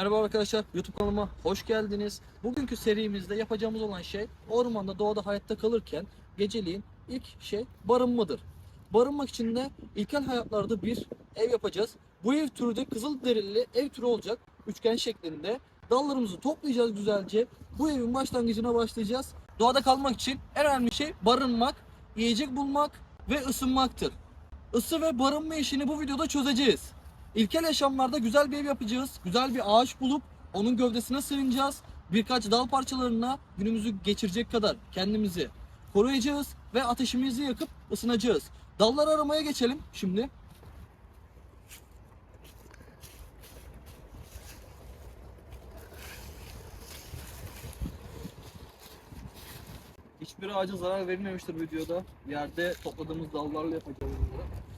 Merhaba arkadaşlar, YouTube kanalıma hoş geldiniz. Bugünkü serimizde yapacağımız olan şey ormanda, doğada hayatta kalırken geceliğin ilk şey barınmadır. Barınmak için de ilkel hayatlarda bir ev yapacağız. Bu ev türü de kızılderili ev türü olacak. Üçgen şeklinde. Dallarımızı toplayacağız güzelce. Bu evin başlangıcına başlayacağız. Doğada kalmak için en önemli şey barınmak, yiyecek bulmak ve ısınmaktır. Isı ve barınma işini bu videoda çözeceğiz. İlkel yaşamlarda güzel bir ev yapacağız. Güzel bir ağaç bulup onun gövdesine sığınacağız. Birkaç dal parçalarına günümüzü geçirecek kadar kendimizi koruyacağız ve ateşimizi yakıp ısınacağız. Dallar aramaya geçelim şimdi. Hiçbir ağaca zarar verilmemiştir videoda. Yerde topladığımız dallarla yapacağız bunu.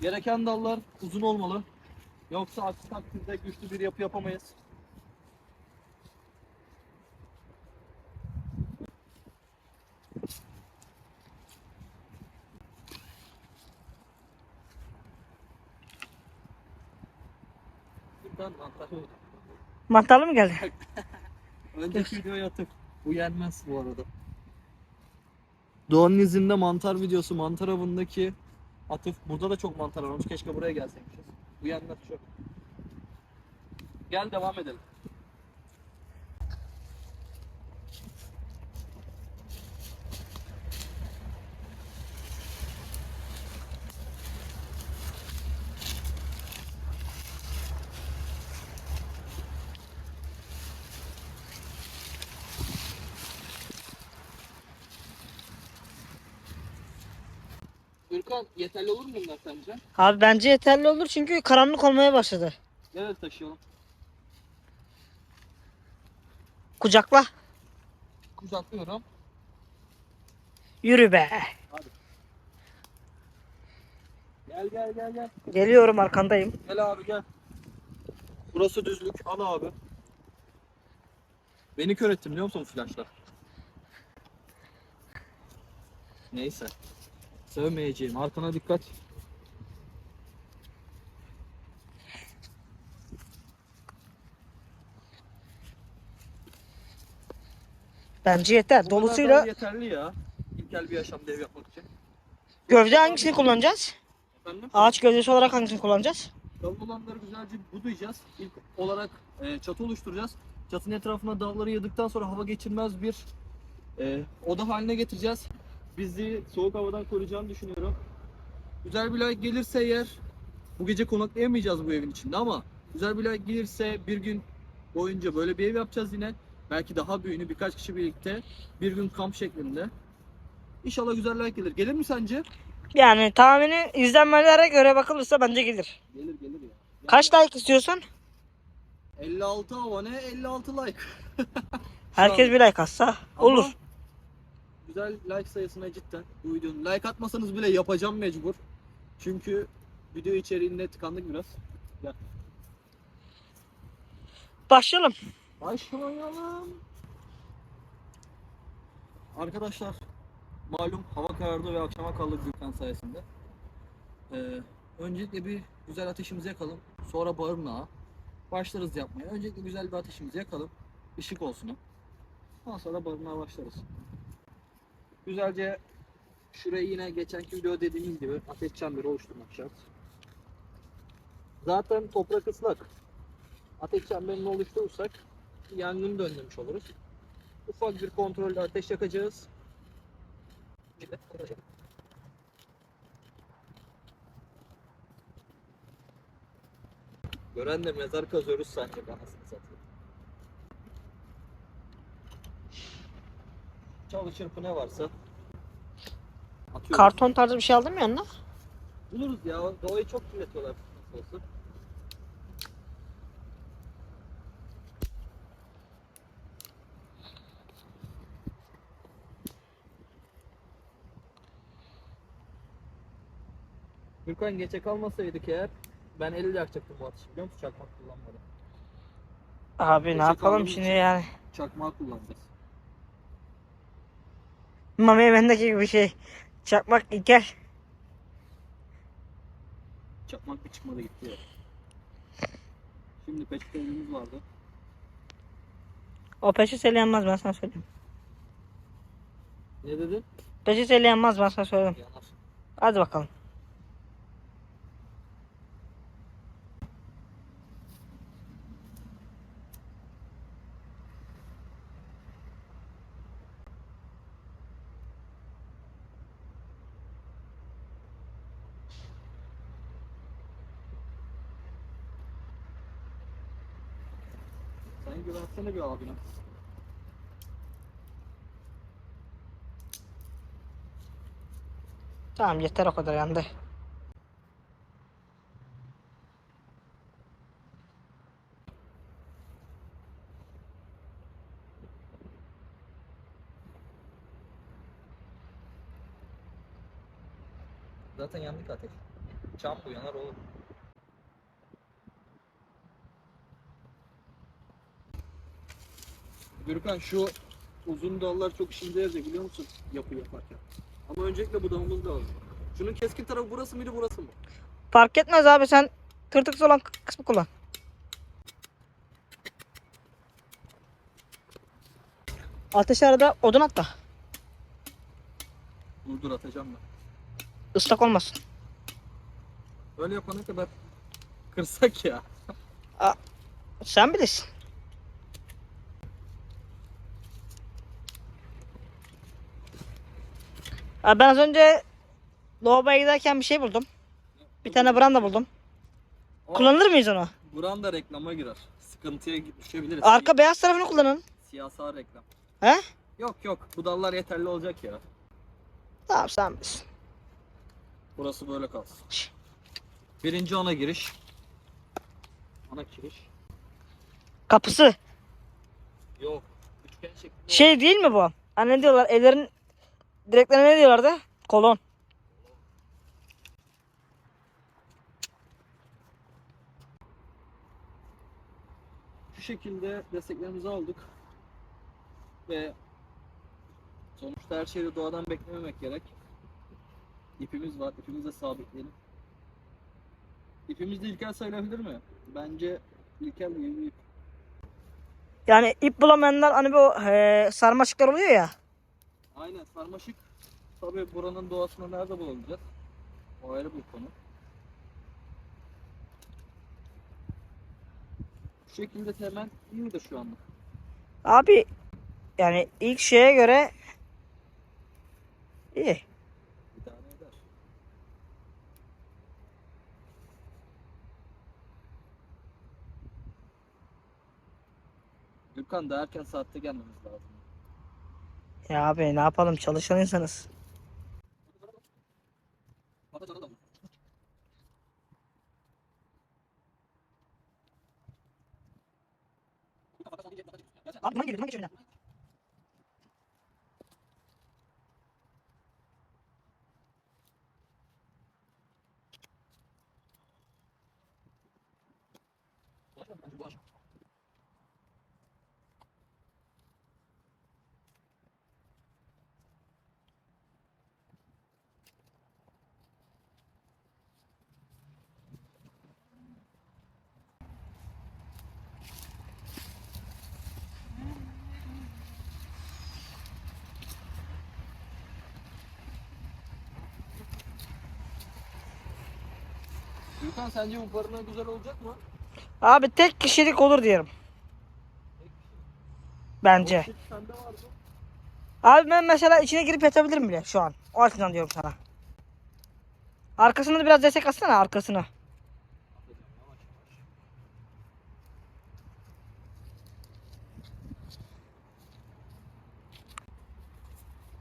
Gereken dallar uzun olmalı. Yoksa aksi takdirde güçlü bir yapı yapamayız. Mantarlı mı geldi? Önceki videoya atıp bu yenmez bu arada. Doğanın izinde mantar videosu mantar avındaki atıf. Burada da çok mantar varmış. Keşke buraya gelseymişiz. Bu yenmez çok. Gel devam edelim. Ürkan yeterli olur mu bunlar sence? Abi bence yeterli olur çünkü karanlık olmaya başladı. Gel taşıyalım. Kucakla. Kucaklıyorum. Yürü be. Gel gel gel gel. Geliyorum arkandayım. Gel abi gel. Burası düzlük. Al abi. Beni kör ettin biliyor musun bu flaşlar? Neyse. Sövmeyeceğim. Arkana dikkat. Bence yeter. Dolusuyla yeterli ya. İlkel bir yaşamda ev yapmak için. gövde hangisini kullanacağız? Efendim? Ağaç gövdesi olarak hangisini kullanacağız? Kalın olanları güzelce budayacağız. İlk olarak e, çatı oluşturacağız. Çatının etrafına dalları yığdıktan sonra hava geçirmez bir e, oda haline getireceğiz. Bizi soğuk havadan koruyacağını düşünüyorum. Güzel bir like gelirse eğer bu gece konaklayamayacağız bu evin içinde ama güzel bir like gelirse bir gün boyunca böyle bir ev yapacağız yine. Belki daha büyüğünü birkaç kişi birlikte bir gün kamp şeklinde. İnşallah güzel like gelir. Gelir mi sence? Yani tahmini izlenmelere göre bakılırsa bence gelir. Gelir gelir ya. Kaç like istiyorsun? 56 abone 56 like. Herkes bir like atsa Ama olur. Güzel like sayısına cidden bu videonun. Like atmasanız bile yapacağım mecbur. Çünkü video içeriğinde tıkandık biraz. Başlayalım. Başlayalım. Arkadaşlar malum hava karardı ve akşama kaldık Gürkan sayesinde. Ee, öncelikle bir güzel ateşimizi yakalım. Sonra barınağa başlarız yapmaya. Öncelikle güzel bir ateşimizi yakalım. Işık olsun. Ondan sonra barınağa başlarız. Güzelce şurayı yine geçenki video dediğimiz gibi ateş çemberi oluşturmak şart. Zaten toprak ıslak. Ateş çemberini oluşturursak yangını da önlemiş oluruz. Ufak bir kontrollü ateş yakacağız. Gören de mezar kazıyoruz sanacak anasını satayım. Çalı çırpı ne varsa atıyoruz. Karton tarzı bir şey aldın mı yanına? Buluruz ya. Doğayı çok kirletiyorlar nasıl olsa. Gürkan geçe kalmasaydık eğer ben elle yakacaktım bu ateşi biliyor musun? Çakmak kullanmadan. Abi ne Geçe yapalım kaldığımız şimdi yani. Çakmağı kullanacağız. Mami evendeki gibi bir şey. Çakmak ilkel. Çakmak bir çıkmadı gitti ya. Şimdi Şimdi peçetelerimiz vardı. O peçeteyle yanmaz ben sana söyleyeyim. Ne dedin? Peçeteyle yanmaz ben sana söyleyeyim. Yanar. Hadi bakalım. Sen güvensene bir abine. Tamam yeter o kadar yandı. Zaten yandık ateş. Çam bu yanar olur. Gürkan şu uzun dallar çok işimize yarayacak biliyor musun? Yapı yaparken. Ama öncelikle budamamız lazım. Şunun keskin tarafı burası mıydı burası mı? Fark etmez abi sen tırtıksız olan kısmı kullan. Ateş arada odun at da. Dur dur atacağım ben. Islak olmasın. Öyle yapana kadar kırsak ya. Sen bilirsin. Abi ben az önce lavaboya giderken bir şey buldum. Bir tane branda buldum. Kullanır mıyız onu? Buran da reklama girer. Sıkıntıya düşebiliriz. Arka beyaz tarafını kullanın. Siyasal reklam. He? Yok yok bu dallar yeterli olacak ya. Tamam sen bilirsin. Burası böyle kalsın. Birinci ana giriş. Ana giriş. Kapısı. Yok. Üçgen şeklinde. Şey değil mi bu? Hani diyorlar? Evlerin direklerine ne diyorlardı? Kolon. Şu şekilde desteklerimizi aldık. Ve sonuçta her şeyi doğadan beklememek gerek. İpimiz var. İpimizi de sabitleyelim. İpimiz de ilkel sayılabilir mi? Bence ilkel bir ip. Yani ip bulamayanlar hani bu e, sarmaşıklar oluyor ya. Aynen sarmaşık. Tabii buranın doğasını nerede bulabileceğiz? O ayrı bir konu. Bu şekilde temel iyi midir şu anda? Abi yani ilk şeye göre iyi. İdare eder. Gürkan da erken saatte gelmemiz lazım. Ya abi ne yapalım çalışan insanız. Gürkan sence bu barınağı güzel olacak mı? Abi tek kişilik olur diyorum. Bence. Abi ben mesela içine girip yatabilirim bile şu an. O açıdan diyorum sana. Arkasını da biraz destek atsana arkasını.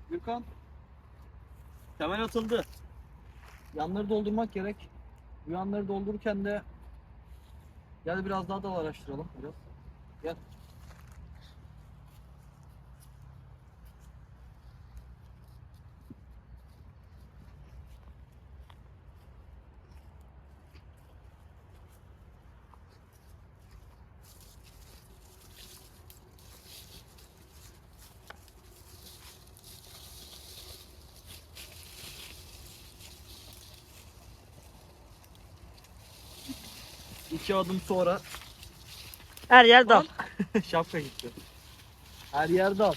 Gürkan. Temel atıldı. Yanları doldurmak gerek. Bu yanları doldururken de gel biraz daha da araştıralım biraz. Gel. İki adım sonra Her yer dal. Şapka gitti. Her yer dal.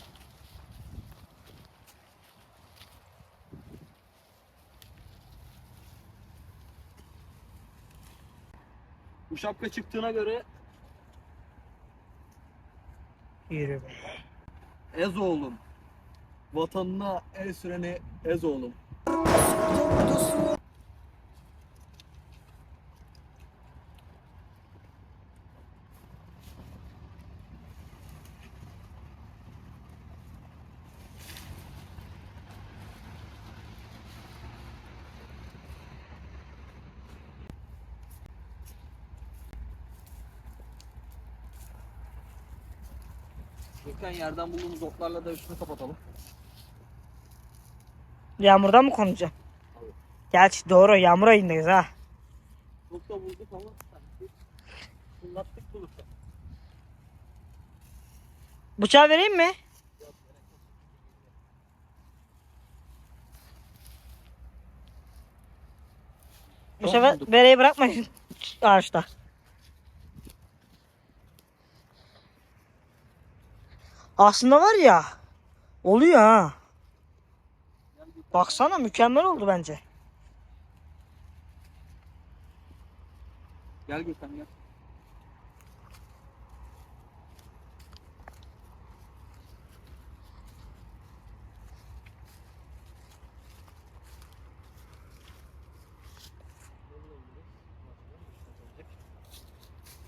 Bu şapka çıktığına göre Yürü be. ez oğlum. Vatanına el süreni ez oğlum. Gökhan yerden bulduğumuz otlarla da üstünü kapatalım. Yağmurdan mı konacağım? Tabii. Gerçi doğru yağmur ayındayız ha. Çok da bulduk ama sanki fırlattık bulursa. Bıçağı vereyim mi? Bu sefer bereyi bırakmayın ağaçta. Aslında var ya oluyor ha. Baksana mükemmel oldu bence. Gel Gökhan gel.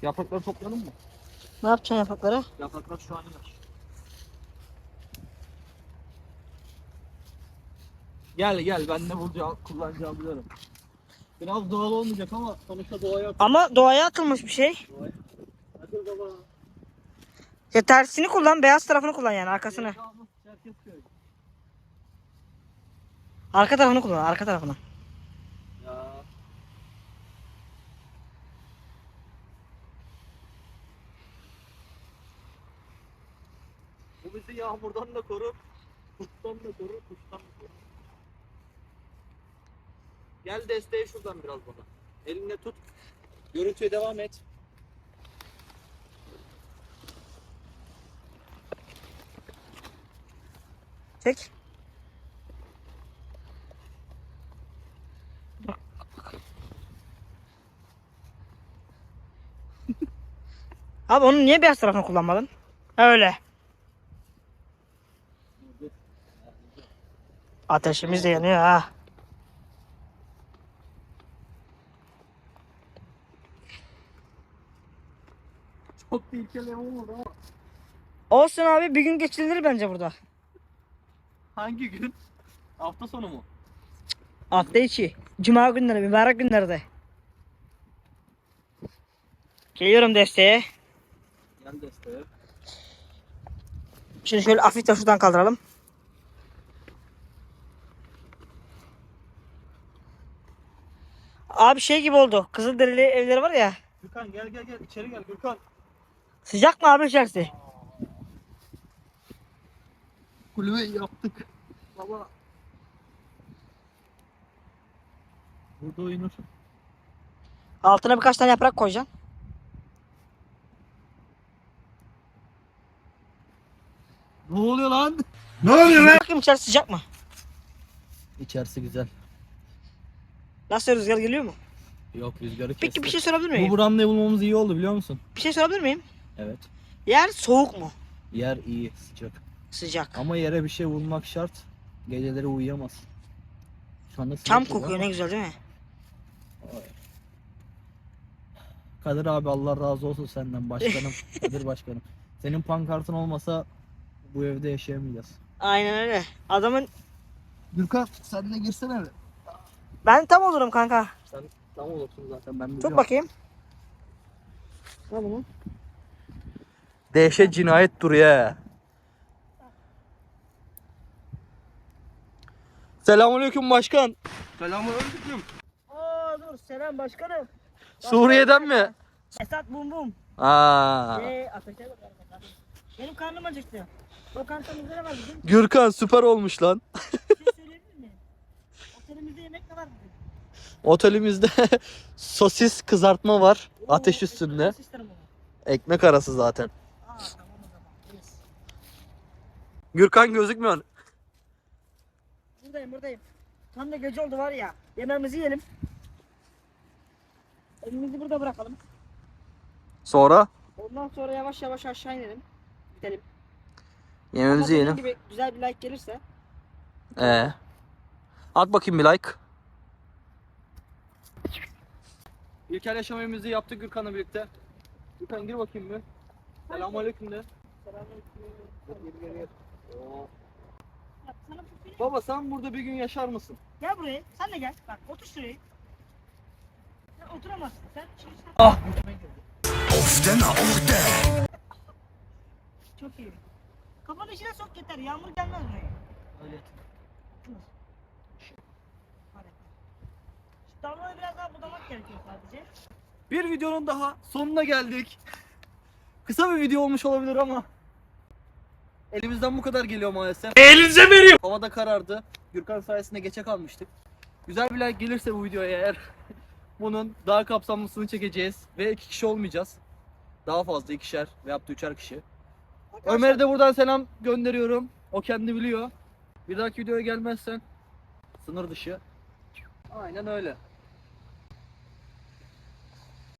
Yaprakları topladın mı? Ne yapacaksın yaprakları? Yapraklar şu an yaş. Gel gel ben ne bulacağım, kullanacağımı biliyorum. Biraz doğal olmayacak ama sonuçta doğaya at. Ama doğaya atılmış bir şey. Doğaya. Hadi baba. Ya tersini kullan, beyaz tarafını kullan yani arkasını. Arka tarafını kullan, arka tarafını. Ya. Bu bizi yağmurdan da korur, kuştan da korur, kuştan da korur. Gel desteğe şuradan biraz bana. Elinle tut. Görüntüye devam et. Çek. Abi onu niye beyaz tarafını kullanmadın? Öyle. Ateşimiz de yanıyor ha. Çok tehlikeli olmadı ama. Olsun abi bir gün geçirilir bence burada. Hangi gün? Hafta sonu mu? Hafta içi. Cuma günleri, mübarek günlerde. Geliyorum desteğe. Gel desteğe. Şimdi şöyle hafif de şuradan kaldıralım. Abi şey gibi oldu. Kızılderili evleri var ya. Gürkan gel gel gel içeri gel Gürkan. Sıcak mı abi içerisi? Kulübe yaptık. Baba. Burada uyunur. Altına birkaç tane yaprak koyacaksın. Ne oluyor lan? Bakayım içerisi sıcak mı? İçerisi güzel. Nasıl rüzgar geliyor mu? Yok rüzgarı kesti. Peki bir şey sorabilir Bu miyim? brandayı bulmamız iyi oldu biliyor musun? Bir şey sorabilir miyim? Evet. Yer soğuk mu? Yer iyi sıcak. Sıcak. Ama yere bir şey vurmak şart. Geceleri uyuyamaz. Şu anda sıcak Çam kokuyor ama- ne güzel değil mi? Kadir abi Allah razı olsun senden başkanım. Kadir başkanım. Senin pankartın olmasa bu evde yaşayamayacağız. Aynen öyle. Adamın Gürkan sen de girsene mi? ben tam olurum kanka. Sen tam olursun zaten ben Tut bakayım. Al bunu. Dehşet cinayet duruyor. Selamünaleyküm başkan. Selamünaleyküm. Aa dur selam başkanım. Suriye'den mi? Esat bum bum. Aa. Ee, ateşe bak bakalım. Benim karnım acıktı. Lokantamızda ne var? Gürkan süper olmuş lan. Bir şey söyleyebilir miyim? Otelimizde yemek ne var? Otelimizde sosis kızartma var Oo, ateş üstünde. Ekmek arası zaten. Aa tamam o zaman. Yes. Gürkan gözükmüyor. Buradayım buradayım. Tam da gece oldu var ya. Yemeğimizi yiyelim. Elimizi burada bırakalım. Sonra Ondan sonra yavaş yavaş aşağı inelim. Gidelim. yemeğimizi Ama dediğim yiyelim. gibi güzel bir like gelirse. Ee. At bakayım bir like. İlkel yaşamamızı yaptık Gürkan'la birlikte. Gürkan gir bakayım bir. Selamünaleyküm de. Oo. Ya sana Baba sen burada bir gün yaşar mısın? Gel buraya. Sen de gel. Bak otur şuraya. Sen oturamazsın. Sen şimdi sen- Ah. Çok iyi. Kafanı içine sok yeter. Yağmur gelmez buraya. Öyle. Hadi. Şu damlayı biraz daha budamak gerekiyor sadece. Bir videonun daha sonuna geldik. Kısa bir video olmuş olabilir ama elimizden bu kadar geliyor maalesef. Elinize veriyor. Havada karardı. Gürkan sayesinde geçe kalmıştık. Güzel bir like gelirse bu videoya eğer bunun daha kapsamlısını çekeceğiz ve iki kişi olmayacağız. Daha fazla ikişer veya da üçer kişi. Ömer'e de buradan selam gönderiyorum. O kendi biliyor. Bir dahaki videoya gelmezsen sınır dışı. Aynen öyle.